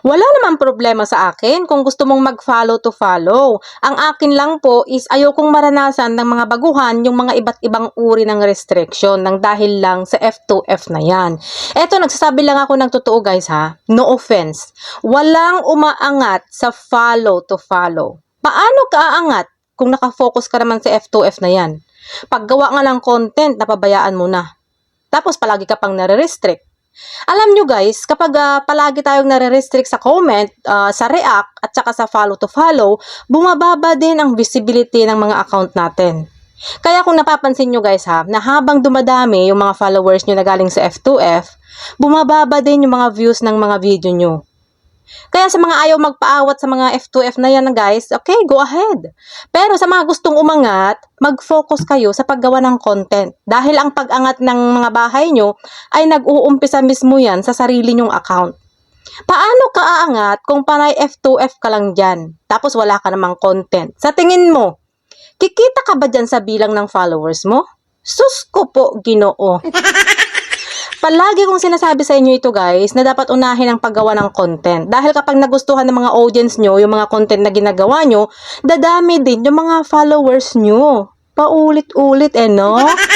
Wala naman problema sa akin kung gusto mong mag-follow to follow. Ang akin lang po is ayokong maranasan ng mga baguhan yung mga iba't ibang uri ng restriction ng dahil lang sa F2F na yan. Eto, nagsasabi lang ako ng totoo guys ha. No offense. Walang umaangat sa follow to follow. Paano ka aangat kung nakafocus ka naman sa F2F na yan? Paggawa nga ng content, napabayaan mo na. Tapos palagi ka pang nare-restrict. Alam nyo guys, kapag ah, palagi tayong nare-restrict sa comment, ah, sa react, at saka sa follow to follow, bumababa din ang visibility ng mga account natin. Kaya kung napapansin nyo guys ha, na habang dumadami yung mga followers nyo na galing sa F2F, bumababa din yung mga views ng mga video nyo. Kaya sa mga ayaw magpaawat sa mga F2F na yan guys, okay, go ahead. Pero sa mga gustong umangat, mag-focus kayo sa paggawa ng content. Dahil ang pag-angat ng mga bahay nyo ay nag-uumpisa mismo yan sa sarili nyong account. Paano ka aangat kung panay F2F ka lang dyan, tapos wala ka namang content? Sa tingin mo, kikita ka ba dyan sa bilang ng followers mo? Sus ko po, ginoo. Palagi kong sinasabi sa inyo ito guys na dapat unahin ang paggawa ng content. Dahil kapag nagustuhan ng mga audience nyo yung mga content na ginagawa nyo, dadami din yung mga followers nyo. Paulit-ulit eh no?